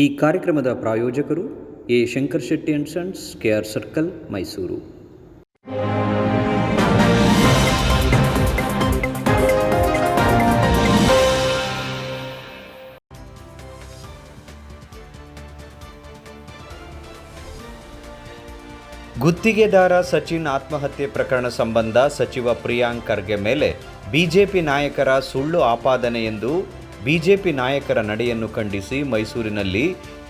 ಈ ಕಾರ್ಯಕ್ರಮದ ಪ್ರಾಯೋಜಕರು A Shankar Shetty and sons KR circle, Mysuru. ಗುತ್ತಿಗೆದಾರ ಸಚಿನ್ ಆತ್ಮಹತ್ಯೆ ಪ್ರಕರಣ ಸಂಬಂಧ ಸಚಿವ ಪ್ರಿಯಾಂಕ್ ಖರ್ಗೆ ಮೇಲೆ ಬಿಜೆಪಿ ನಾಯಕರ ಸುಳ್ಳು ಆಪಾದನೆ ಎಂದು ಬಿಜೆಪಿ ನಾಯಕರ ನಡೆಯನ್ನು ಖಂಡಿಸಿ ಮೈಸೂರಿನಲ್ಲಿ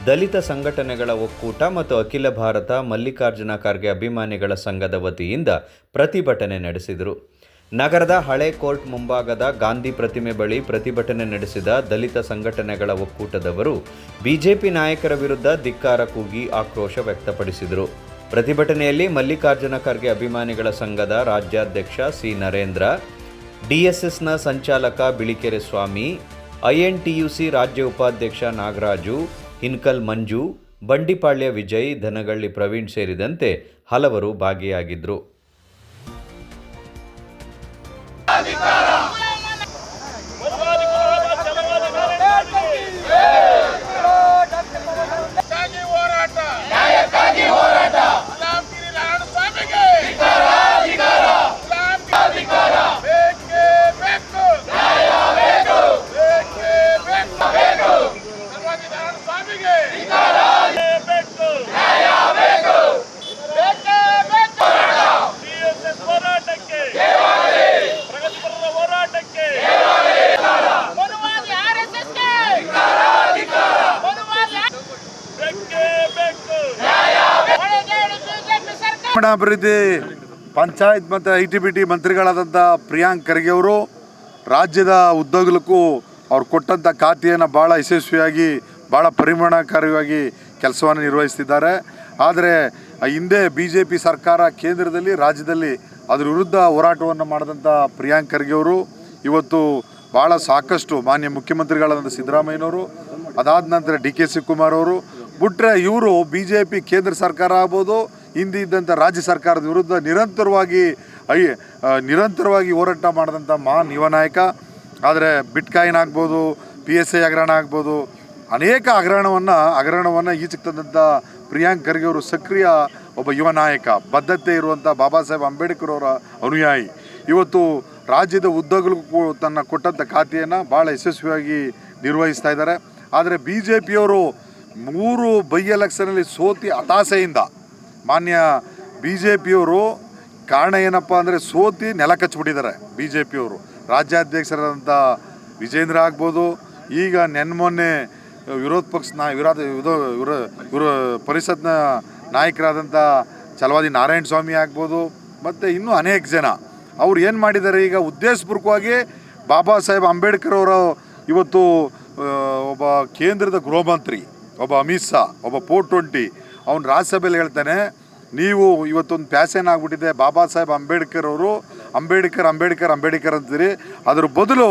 ದಲಿತ ಸಂಘಟನೆಗಳ ಒಕ್ಕೂಟ ಮತ್ತು ಅಖಿಲ ಭಾರತ ಮಲ್ಲಿಕಾರ್ಜುನ ಖರ್ಗೆ ಅಭಿಮಾನಿಗಳ ಸಂಘದ ವತಿಯಿಂದ ಪ್ರತಿಭಟನೆ ನಡೆಸಿದರು. ನಗರದ ಹಳೆ ಕೋರ್ಟ್ ಮುಂಭಾಗದ ಗಾಂಧಿ ಪ್ರತಿಮೆ ಬಳಿ ಪ್ರತಿಭಟನೆ ನಡೆಸಿದ ದಲಿತ ಸಂಘಟನೆಗಳ ಒಕ್ಕೂಟದವರು ಬಿಜೆಪಿ ನಾಯಕರ ವಿರುದ್ಧ ಧಿಕ್ಕಾರ ಕೂಗಿ ಆಕ್ರೋಶ ವ್ಯಕ್ತಪಡಿಸಿದರು. ಪ್ರತಿಭಟನೆಯಲ್ಲಿ ಮಲ್ಲಿಕಾರ್ಜುನ ಖರ್ಗೆ ಅಭಿಮಾನಿಗಳ ಸಂಘದ ರಾಜ್ಯಾಧ್ಯಕ್ಷ ಸಿ ನರೇಂದ್ರ, ಡಿಎಸ್ಎಸ್ನ ಸಂಚಾಲಕ ಬಿಳಿಕೆರೆ ಸ್ವಾಮಿ ಐಎನ್ಟಿಯುಸಿ ರಾಜ್ಯ ಉಪಾಧ್ಯಕ್ಷ ನಾಗರಾಜು ಹಿನ್ಕಲ್ ಮಂಜು ಬಂಡಿಪಾಳ್ಯ ವಿಜಯ್ ಧನಗಳ್ಳಿ ಪ್ರವೀಣ್ ಸೇರಿದಂತೆ ಹಲವರು ಭಾಗಿಯಾಗಿದ್ದರು ಬಿಜೆಪಿ ಸರ್ಕಾರ ಗ್ರಾಮೀಣ ಅಭಿವೃದ್ಧಿ ಪಂಚಾಯತ್ ಮತ್ತು ಐ ಟಿ ಬಿ ಟಿ ಮಂತ್ರಿಗಳಾದಂಥ ಪ್ರಿಯಾಂಕ್ ಖರ್ಗೆ ಅವರು ರಾಜ್ಯದ ಉದ್ಯೋಗಕ್ಕೂ ಅವ್ರು ಕೊಟ್ಟಂಥ ಖಾತೆಯನ್ನು ಭಾಳ ಯಶಸ್ವಿಯಾಗಿ ಭಾಳ ಪರಿಣಾಮಕಾರಿಯಾಗಿ ಕೆಲಸವನ್ನು ನಿರ್ವಹಿಸ್ತಿದ್ದಾರೆ. ಆದರೆ, ಹಿಂದೆ ಬಿ ಜೆ ಪಿ ಸರ್ಕಾರ ಕೇಂದ್ರದಲ್ಲಿ, ರಾಜ್ಯದಲ್ಲಿ ಅದರ ವಿರುದ್ಧ ಹೋರಾಟವನ್ನು ಮಾಡಿದಂಥ ಪ್ರಿಯಾಂಕ್ ಖರ್ಗೆ ಅವರು, ಇವತ್ತು ಭಾಳ ಸಾಕಷ್ಟು ಮಾನ್ಯ ಮುಖ್ಯಮಂತ್ರಿಗಳಾದಂಥ ಸಿದ್ದರಾಮಯ್ಯನವರು, ಅದಾದ ನಂತರ ಡಿ ಕೆ ಶಿವಕುಮಾರ್ ಅವರು ಬಿಟ್ಟರೆ ಇವರು ಬಿ ಜೆ ಪಿ ಕೇಂದ್ರ ಸರ್ಕಾರ ಆಗ್ಬೋದು ಹಿಂದೆ ಇದ್ದಂಥ ರಾಜ್ಯ ಸರ್ಕಾರದ ವಿರುದ್ಧ ನಿರಂತರವಾಗಿ ಐ ನಿರಂತರವಾಗಿ ಹೋರಾಟ ಮಾಡಿದಂಥ ಮಹಾನ್ ಯುವ ನಾಯಕ. ಆದರೆ ಬಿಟ್ಕಾಯಿನ್ ಆಗ್ಬೋದು ಪಿ ಎಸ್ ಐ ಹಗರಣ ಆಗ್ಬೋದು, ಅನೇಕ ಹಗರಣವನ್ನು ಹಗರಣವನ್ನು ಈಚೆಗೆ ತಂದಂಥ ಪ್ರಿಯಾಂಕ್ ಖರ್ಗೆ ಅವರು ಸಕ್ರಿಯ ಒಬ್ಬ ಯುವ ನಾಯಕ. ಬದ್ಧತೆ ಇರುವಂಥ ಬಾಬಾ ಸಾಹೇಬ್ ಅಂಬೇಡ್ಕರ್ ಅವರ ಅನುಯಾಯಿ. ಇವತ್ತು ರಾಜ್ಯದ ಉದ್ಯೋಗಕ್ಕೂ ತನ್ನ ಕೊಟ್ಟಂಥ ಖಾತೆಯನ್ನು ಭಾಳ ಯಶಸ್ವಿಯಾಗಿ ನಿರ್ವಹಿಸ್ತಾ ಇದ್ದಾರೆ. ಆದರೆ ಬಿ ಜೆ ಪಿಯವರು ಮೂರು ಬೈ ಎಲೆಕ್ಷನಲ್ಲಿ ಸೋತಿ ಹತಾಸೆಯಿಂದ ಮಾನ್ಯ ಬಿ ಜೆ ಪಿಯವರು ಕಾರಣ ಏನಪ್ಪ ಅಂದರೆ ಸೋತಿ ನೆಲ ಕಚ್ಚಿಬಿಟ್ಟಿದ್ದಾರೆ ಬಿ ಜೆ ಪಿಯವರು ರಾಜ್ಯಾಧ್ಯಕ್ಷರಾದಂಥ ವಿಜೇಂದ್ರ ಆಗ್ಬೋದು, ಈಗ ನೆನ್ಮೊನ್ನೆ ವಿರೋಧ ಪಕ್ಷ ನಾ ವಿರೋಧ ವಿರೋ ಪರಿಷತ್ನ ನಾಯಕರಾದಂಥ ಛಲವಾದಿ ನಾರಾಯಣ ಸ್ವಾಮಿ ಆಗ್ಬೋದು, ಮತ್ತು ಇನ್ನೂ ಅನೇಕ ಜನ. ಅವ್ರು ಏನು ಮಾಡಿದ್ದಾರೆ ಈಗ ಉದ್ದೇಶಪೂರ್ವಕವಾಗಿ ಬಾಬಾ ಸಾಹೇಬ್ ಅಂಬೇಡ್ಕರ್ ಅವರು ಇವತ್ತು ಒಬ್ಬ ಕೇಂದ್ರದ ಗೃಹ ಮಂತ್ರಿ ಒಬ್ಬ ಅಮಿತ್ ಶಾ, ಒಬ್ಬ ಫೋರ್ ಟ್ವೆಂಟಿ ಅವ್ನು ರಾಜ್ಯಸಭೆಯಲ್ಲಿ ಹೇಳ್ತಾನೆ, ನೀವು ಇವತ್ತೊಂದು ಪ್ಯಾಷನ್ ಆಗಿಬಿಟ್ಟಿದೆ, ಬಾಬಾ ಸಾಹೇಬ್ ಅಂಬೇಡ್ಕರ್ ಅವರು, ಅಂಬೇಡ್ಕರ್ ಅಂಬೇಡ್ಕರ್ ಅಂಬೇಡ್ಕರ್ ಅಂತೀರಿ. ಅದ್ರ ಬದಲು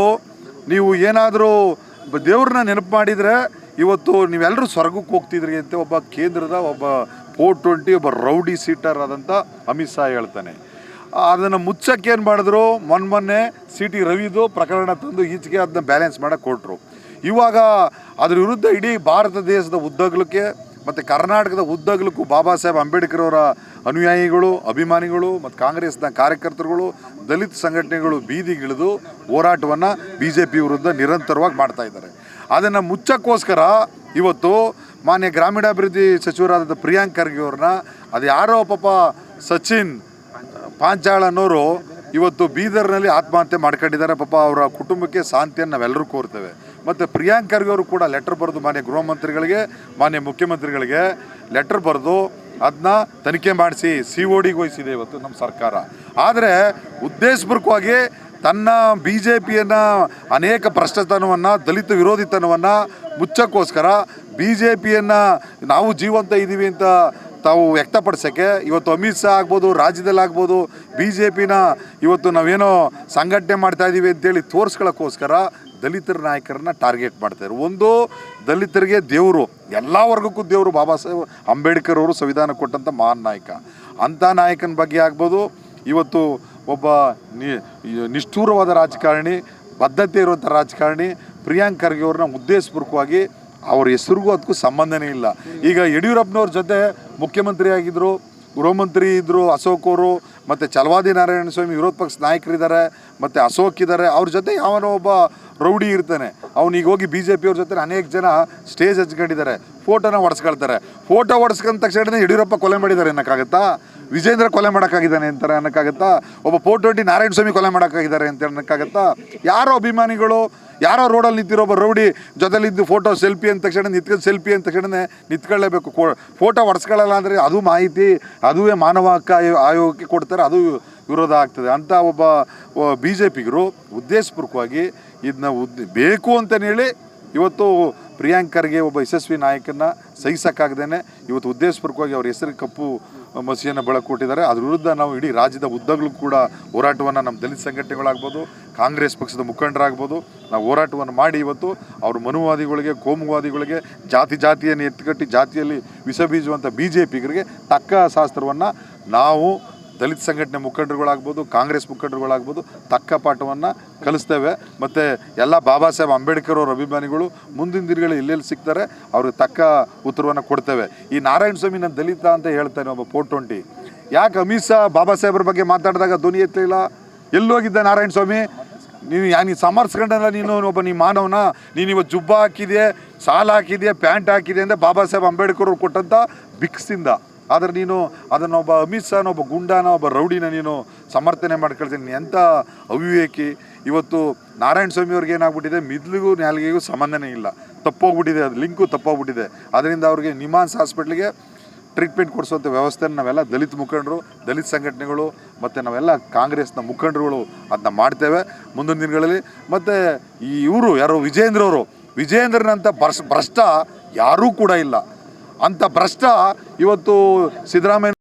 ನೀವು ಏನಾದರೂ ದೇವ್ರನ್ನ ನೆನಪು ಮಾಡಿದರೆ, ಇವತ್ತು ನೀವೆಲ್ಲರೂ ಸ್ವರ್ಗಕ್ಕೆ ಹೋಗ್ತಿದ್ರಿ ಅಂತ ಒಬ್ಬ ಕೇಂದ್ರದ ಒಬ್ಬ ಫೋರ್ ಟ್ವೆಂಟಿ, ಒಬ್ಬ ರೌಡಿ ಸೀಟರ್ ಆದಂಥ ಅಮಿತ್ ಶಾ ಹೇಳ್ತಾನೆ. ಅದನ್ನು ಮುಚ್ಚಕ್ಕೆ ಏನು ಮಾಡಿದ್ರು? ಮೊನ್ನೆ ಮೊನ್ನೆ ಸಿ ಟಿ ರವಿದು ಪ್ರಕರಣ ತಂದು ಈಚೆಗೆ ಅದನ್ನ ಬ್ಯಾಲೆನ್ಸ್ ಮಾಡೋಕ್ಕೆ ಕೊಟ್ಟರು ಇವಾಗ ಅದ್ರ ವಿರುದ್ಧ ಇಡೀ ಭಾರತ ದೇಶದ ಉದ್ದಗಲಕ್ಕೆ ಮತ್ತು ಕರ್ನಾಟಕದ ಉದ್ದಗಲಕ್ಕೂ ಬಾಬಾ ಸಾಹೇಬ್ ಅಂಬೇಡ್ಕರ್ ಅವರ ಅನುಯಾಯಿಗಳು, ಅಭಿಮಾನಿಗಳು ಮತ್ತು ಕಾಂಗ್ರೆಸ್ನ ಕಾರ್ಯಕರ್ತರುಗಳು, ದಲಿತ ಸಂಘಟನೆಗಳು ಬೀದಿಗಿಳಿದು ಹೋರಾಟವನ್ನು ಬಿ ಜೆ ಪಿ ವಿರುದ್ಧ ನಿರಂತರವಾಗಿ ಮಾಡ್ತಾ ಇದ್ದಾರೆ. ಅದನ್ನು ಮುಚ್ಚಕ್ಕೋಸ್ಕರ ಇವತ್ತು ಮಾನ್ಯ ಗ್ರಾಮೀಣಾಭಿವೃದ್ಧಿ ಸಚಿವರಾದ ಪ್ರಿಯಾಂಕ್ ಖರ್ಗೆ ಅವ್ರನ್ನ, ಅದು ಯಾರೋ ಪಾಪ ಸಚಿನ್, ಪಾಂಚಾಳ್ ಅನ್ನೋರು ಇವತ್ತು ಬೀದರ್ನಲ್ಲಿ ಆತ್ಮಹತ್ಯೆ ಮಾಡ್ಕೊಂಡಿದ್ದಾರೆ. ಪಾಪ ಅವರ ಕುಟುಂಬಕ್ಕೆ ಶಾಂತಿಯನ್ನು ನಾವೆಲ್ಲರೂ ಕೋರ್ತೇವೆ. ಮತ್ತು ಪ್ರಿಯಾಂಕ್ ಖರ್ಗೆ ಕೂಡ ಲೆಟರ್ ಬರೆದು ಮಾನ್ಯ ಗೃಹ ಮಂತ್ರಿಗಳಿಗೆ, ಮಾನ್ಯ ಮುಖ್ಯಮಂತ್ರಿಗಳಿಗೆ ಲೆಟರ್ ಬರೆದು ಅದನ್ನ ತನಿಖೆ ಮಾಡಿಸಿ ಸಿ ಒ ಡಿಗೆ ವಹಿಸಿದೆ ಇವತ್ತು ನಮ್ಮ ಸರ್ಕಾರ. ಆದರೆ ಉದ್ದೇಶಪೂರ್ವಕವಾಗಿ ತನ್ನ ಬಿ ಜೆ ಪಿಯನ್ನು ಅನೇಕ ಭ್ರಷ್ಟತನವನ್ನು, ದಲಿತ ವಿರೋಧಿತನವನ್ನು ಮುಚ್ಚಕ್ಕೋಸ್ಕರ ಬಿ ಜೆ ಪಿಯನ್ನು ನಾವು ಜೀವಂತ ಇದ್ದೀವಿ ಅಂತ ತಾವು ವ್ಯಕ್ತಪಡಿಸೋಕ್ಕೆ ಇವತ್ತು ಅಮಿತ್ ಶಾ ಆಗ್ಬೋದು, ರಾಜ್ಯದಲ್ಲಿ ಆಗ್ಬೋದು ಬಿ ಜೆ ಪಿನ ಇವತ್ತು ನಾವೇನೋ ಸಂಘಟನೆ ಮಾಡ್ತಾ ಇದ್ದೀವಿ ಅಂತೇಳಿ ತೋರಿಸ್ಕೊಳ್ಳೋಕ್ಕೋಸ್ಕರ ದಲಿತರ ನಾಯಕರನ್ನ ಟಾರ್ಗೆಟ್ ಮಾಡ್ತಾರೆ ಒಂದು, ದಲಿತರಿಗೆ ದೇವರು, ಎಲ್ಲ ವರ್ಗಕ್ಕೂ ದೇವರು ಬಾಬಾ ಸಾಹೇಬ್ ಅಂಬೇಡ್ಕರ್ ಅವರು ಸಂವಿಧಾನ ಕೊಟ್ಟಂಥ ಮಹಾನ್ ನಾಯಕ. ಅಂಥ ನಾಯಕನ ಬಗ್ಗೆ ಆಗ್ಬೋದು, ಇವತ್ತು ಒಬ್ಬ ನಿಷ್ಠೂರವಾದ ರಾಜಕಾರಣಿ, ಬದ್ಧತೆ ಇರುವಂಥ ರಾಜಕಾರಣಿ, ಪ್ರಿಯಾಂಕ್ ಖರ್ಗೆ ಅವ್ರನ್ನ ಉದ್ದೇಶಪೂರ್ವಕವಾಗಿ ಅವ್ರ ಹೆಸರಿಗೂ ಅದಕ್ಕೂ ಸಂಬಂಧನೇ ಇಲ್ಲ. ಈಗ ಯಡಿಯೂರಪ್ಪನವ್ರ ಜೊತೆ ಮುಖ್ಯಮಂತ್ರಿ ಆಗಿದ್ದರು ಗೃಹಮಂತ್ರಿ ಇದ್ದರು ಅಶೋಕ್ ಅವರು, ಮತ್ತು ಚಲವಾದಿ ನಾರಾಯಣ ಸ್ವಾಮಿ ವಿರೋಧ ಪಕ್ಷ ನಾಯಕರಿದ್ದಾರೆ, ಮತ್ತು ಅಶೋಕ್ ಇದ್ದಾರೆ, ಅವ್ರ ಜೊತೆ ಯಾವನೋ ಒಬ್ಬ ರೌಡಿ ಇರ್ತಾನೆ. ಅವ್ನಿಗೆ ಹೋಗಿ ಬಿ ಜೆ ಪಿಯವ್ರ ಜೊತೆ ಅನೇಕ ಜನ ಸ್ಟೇಜ್ ಹಚ್ಕೊಂಡಿದ್ದಾರೆ. ಫೋಟೋನ ಹೊಡೆಸ್ಕೊಳ್ತಾರೆ ಫೋಟೋ ಹೊಡೆಸ್ಕೊಂಡ ತಕ್ಷಣ ಯಡಿಯೂರಪ್ಪ ಕೊಲೆ ಮಾಡಿದ್ದಾರೆ ಅನ್ನೋಕ್ಕಾಗತ್ತಾ? ವಿಜೇಂದ್ರ ಕೊಲೆ ಮಾಡೋಕ್ಕಾಗಿದ್ದಾನೆ ಅಂತಾರೆ ಅನ್ನೋಕ್ಕಾಗತ್ತಾ? ಒಬ್ಬ ಪೋಟೋಟಿ ನಾರಾಯಣ ಸ್ವಾಮಿ ಕೊಲೆ ಮಾಡೋಕ್ಕಾಗಿದ್ದಾರೆ ಅಂತ ಅನ್ನೋಕ್ಕಾಗತ್ತಾ? ಯಾರೋ ಅಭಿಮಾನಿಗಳು ಯಾರೋ ರೋಡಲ್ಲಿ ನಿಂತಿರೋ ಒಬ್ಬ ರೌಡಿ ಜೊತೆಲಿದ್ದು ಫೋಟೋ ಸೆಲ್ಫಿ ಅಂದ ತಕ್ಷಣ ನಿಂತ್ಕೊಂಡು ಸೆಲ್ಫಿ ಅಂದ ತಕ್ಷಣ ನಿಂತ್ಕೊಳ್ಳೇಬೇಕು. ಫೋಟೋ ಹೊಡ್ಸ್ಕೊಳ್ಳಲ್ಲ ಅಂದರೆ ಅದು ಮಾಹಿತಿ, ಅದುವೇ ಮಾನವ ಹಕ್ಕ ಆಯೋ- ಆಯೋಗಕ್ಕೆ ಕೊಡ್ತಾರೆ, ಅದು ವಿರೋಧ ಆಗ್ತದೆ. ಅಂತ ಒಬ್ಬ ಬಿ ಜೆ ಪಿಗರು ಉದ್ದೇಶಪೂರ್ವಕವಾಗಿ ಇದನ್ನ ಉದ್, ಬೇಕು ಅಂತಲೇ ಹೇಳಿ ಇವತ್ತು ಪ್ರಿಯಾಂಕರ್ಗೆ ಒಬ್ಬ ಯಶಸ್ವಿ ನಾಯಕನ ಸಹಿಸಕ್ಕಾಗ್ದೇನೆ ಇವತ್ತು ಉದ್ದೇಶಪೂರ್ವಕವಾಗಿ ಅವ್ರ ಹೆಸರು ಕಪ್ಪು ಮಸಿಯನ್ನು ಬೆಳಕೊಟ್ಟಿದ್ದಾರೆ ಅದ್ರ ವಿರುದ್ಧ ನಾವು ಇಡೀ ರಾಜ್ಯದ ಉದ್ದಗಳು ಕೂಡ ಹೋರಾಟವನ್ನು ನಮ್ಮ ದಲಿತ ಸಂಘಟನೆಗಳಾಗ್ಬೋದು, ಕಾಂಗ್ರೆಸ್ ಪಕ್ಷದ ಮುಖಂಡರಾಗ್ಬೋದು, ನಾವು ಹೋರಾಟವನ್ನು ಮಾಡಿ ಇವತ್ತು ಅವರು ಮನುವಾದಿಗಳಿಗೆ, ಕೋಮುವಾದಿಗಳಿಗೆ, ಜಾತಿ ಜಾತಿಯನ್ನು ಎತ್ತುಕಟ್ಟಿ ಜಾತಿಯಲ್ಲಿ ವಿಷ ಬೀಜುವಂಥ ಬಿ ಜೆ ಪಿಗರಿಗೆ ತಕ್ಕ ಶಾಸ್ತ್ರವನ್ನು ನಾವು ದಲಿತ ಸಂಘಟನೆ ಮುಖಂಡರುಗಳಾಗ್ಬೋದು, ಕಾಂಗ್ರೆಸ್ ಮುಖಂಡರುಗಳಾಗ್ಬೋದು ತಕ್ಕ ಪಾಠವನ್ನು ಕಲಿಸ್ತೇವೆ. ಮತ್ತು ಎಲ್ಲ ಬಾಬಾ ಸಾಹೇಬ್ ಅಂಬೇಡ್ಕರ್ ಅವರ ಅಭಿಮಾನಿಗಳು ಮುಂದಿನ ದಿನಗಳು ಎಲ್ಲೆಲ್ಲಿ ಸಿಗ್ತಾರೆ ಅವ್ರಿಗೆ ತಕ್ಕ ಉತ್ತರವನ್ನು ಕೊಡ್ತೇವೆ. ಈ ನಾರಾಯಣ ಸ್ವಾಮಿ ನನ್ನ ದಲಿತ ಅಂತ ಹೇಳ್ತಾನೆ ಒಬ್ಬ ಫೋರ್ ಟ್ವೆಂಟಿ. ಯಾಕೆ ಅಮಿತ್ ಶಾ ಬಾಬಾ ಸಾಹೇಬ್ರ ಬಗ್ಗೆ ಮಾತಾಡಿದಾಗ ಧ್ವನಿ ಎತ್ತಲಿಲ್ಲ ಎಲ್ಲೋಗಿದ್ದ ನಾರಾಯಣ ಸ್ವಾಮಿ? ನೀನು ಯಾ ನೀನು ಸಮರ್ಸ್ಕೊಂಡಲ್ಲ ನೀನು ಒಬ್ಬ ನೀ ಮಾನವನ? ನೀನು ಇವತ್ತು ಜುಬ್ಬ ಹಾಕಿದೆಯೇ, ಸಾಲ ಹಾಕಿದೆಯಾ, ಪ್ಯಾಂಟ್ ಹಾಕಿದೆ ಅಂದರೆ ಬಾಬಾ ಸಾಹೇಬ್ ಅಂಬೇಡ್ಕರ್ ಅವ್ರು ಕೊಟ್ಟಂಥ ಬಿಕ್ಸಿಂದ ಆದರೆ ನೀನು ಅದನ್ನು ಒಬ್ಬ ಅಮಿತ್ ಶಾನ ಒಬ್ಬ ಗುಂಡಾನ, ಒಬ್ಬ ರೌಡಿನ ನೀನು ಸಮರ್ಥನೆ ಮಾಡ್ಕೊಳ್ತೀನಿ ಎಂಥ ಅವಿವೇಕಿ? ಇವತ್ತು ನಾರಾಯಣ ಸ್ವಾಮಿ ಅವ್ರಿಗೆ ಏನಾಗ್ಬಿಟ್ಟಿದೆ? ಮಿದ್ಲಿಗೂ ನಾಲ್ಗೆಗೂ ಸಂಬಂಧನೇ ಇಲ್ಲ. ತಪ್ಪೋಗ್ಬಿಟ್ಟಿದೆ ಅದು. ಲಿಂಕು ತಪ್ಪೋಗ್ಬಿಟ್ಟಿದೆ. ಅದರಿಂದ ಅವ್ರಿಗೆ ನಿಮಾನ್ಸ್ ಹಾಸ್ಪಿಟ್ಲಿಗೆ ಟ್ರೀಟ್ಮೆಂಟ್ ಕೊಡಿಸುವಂಥ ವ್ಯವಸ್ಥೆನ ನಾವೆಲ್ಲ ದಲಿತ ಮುಖಂಡರು, ದಲಿತ ಸಂಘಟನೆಗಳು, ಮತ್ತು ನಾವೆಲ್ಲ ಕಾಂಗ್ರೆಸ್ನ ಮುಖಂಡರುಗಳು ಅದನ್ನ ಮಾಡ್ತೇವೆ ಮುಂದಿನ ದಿನಗಳಲ್ಲಿ. ಮತ್ತು ಈ ಇವರು ಯಾರೋ ವಿಜೇಂದ್ರ ಅವರು ವಿಜೇಂದ್ರನಂಥ ಭ್ರಷ್ಟ ಭ್ರಷ್ಟ ಯಾರೂ ಕೂಡ ಇಲ್ಲ. ಅಂಥ ಭ್ರಷ್ಟ ಇವತ್ತು ಸಿದ್ದರಾಮಯ್ಯ